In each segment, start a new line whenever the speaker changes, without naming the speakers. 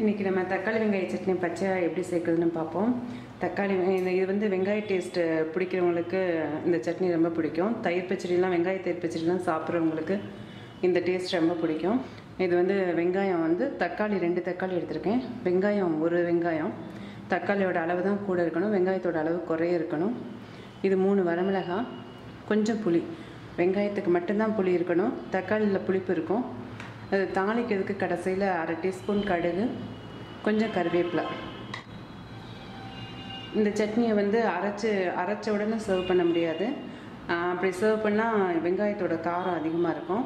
இன்றைக்கி நம்ம தக்காளி வெங்காய சட்னி பச்சையாக எப்படி சேர்க்குறதுன்னு பார்ப்போம். தக்காளி இந்த இது வந்து வெங்காய டேஸ்ட்டு பிடிக்கிறவங்களுக்கு இந்த சட்னி ரொம்ப பிடிக்கும். தயிர் பச்சடிலாம் வெங்காய தயிர் பச்சடிலாம் சாப்பிட்றவங்களுக்கு இந்த டேஸ்ட் ரொம்ப பிடிக்கும். இது வந்து வெங்காயம் வந்து தக்காளி ரெண்டு தக்காளி எடுத்திருக்கேன். வெங்காயம் ஒரு வெங்காயம். தக்காளியோட அளவு தான் கூட இருக்கணும். வெங்காயத்தோட அளவு குறைய இருக்கணும். இது மூணு வரமிளகாய் கொஞ்சம் புளி. வெங்காயத்துக்கு மட்டும்தான் புளி இருக்கணும். தக்காளியில் புளிப்பு இருக்கும். அது தாளிக்கிறதுக்கு கடைசியில் அரை டீஸ்பூன் கடுகு கொஞ்சம் கருவேப்பிலை. இந்த சட்னியை வந்து அரைச்சி அரைச்ச உடனே சர்வ் பண்ண முடியாது. அப்படி சர்வ் பண்ணால் வெங்காயத்தோட காரம் அதிகமாக இருக்கும்.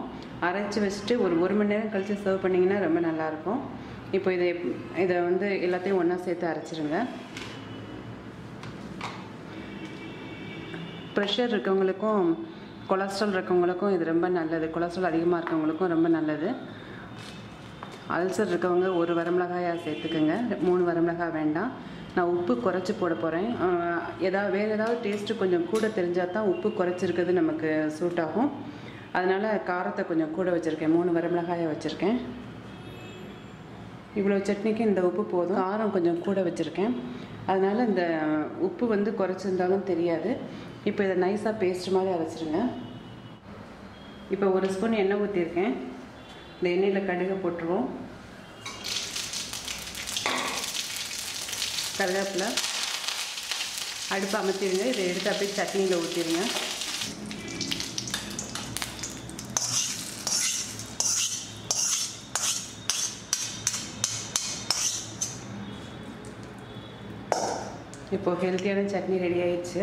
அரைச்சி வச்சுட்டு ஒரு ஒரு மணி நேரம் கழித்து சர்வ் பண்ணிங்கன்னா ரொம்ப நல்லாயிருக்கும் இப்போ இதை இதை வந்து எல்லாத்தையும் ஒன்றா சேர்த்து அரைச்சிருங்க. ப்ரெஷர் இருக்கவங்களுக்கும் கொலஸ்ட்ரால் இருக்கவங்களுக்கும் இது ரொம்ப நல்லது. கொலஸ்ட்ரால் அதிகமாக இருக்கவங்களுக்கும் ரொம்ப நல்லது. அல்சர் இருக்கவங்க ஒரு வரமிளகாயாக சேர்த்துக்கோங்க. மூணு வரமிளகாய் வேண்டாம். நான் உப்பு குறைச்சி போட போகிறேன் ஏதாவது வேறு ஏதாவது டேஸ்ட்டு கொஞ்சம் கூட தெரிஞ்சால் தான் உப்பு குறைச்சிருக்கிறது நமக்கு சூட் ஆகும். அதனால் காரத்தை கொஞ்சம் கூட வச்சுருக்கேன். மூணு வரமிளகாயை வச்சுருக்கேன். இவ்வளோ சட்னிக்கு இந்த உப்பு போதும். காரம் கொஞ்சம் கூட வச்சுருக்கேன். அதனால் இந்த உப்பு வந்து குறைச்சிருந்தாலும் தெரியாது. இப்போ இதை நைஸாக பேஸ்ட் மாதிரி அரைச்சிருங்க. இப்போ ஒரு ஸ்பூன் எண்ணெய் ஊற்றிருக்கேன் இந்த எண்ணெயில் கடுகு போட்டுருவோம். கருவேப்பிலை. அடுப்பு அமைச்சிருங்க இதை எடுத்து அப்படியே சட்னியில் ஊற்றிடுங்க இப்போது ஹெல்த்தியான சட்னி ரெடி ஆயிடுச்சு.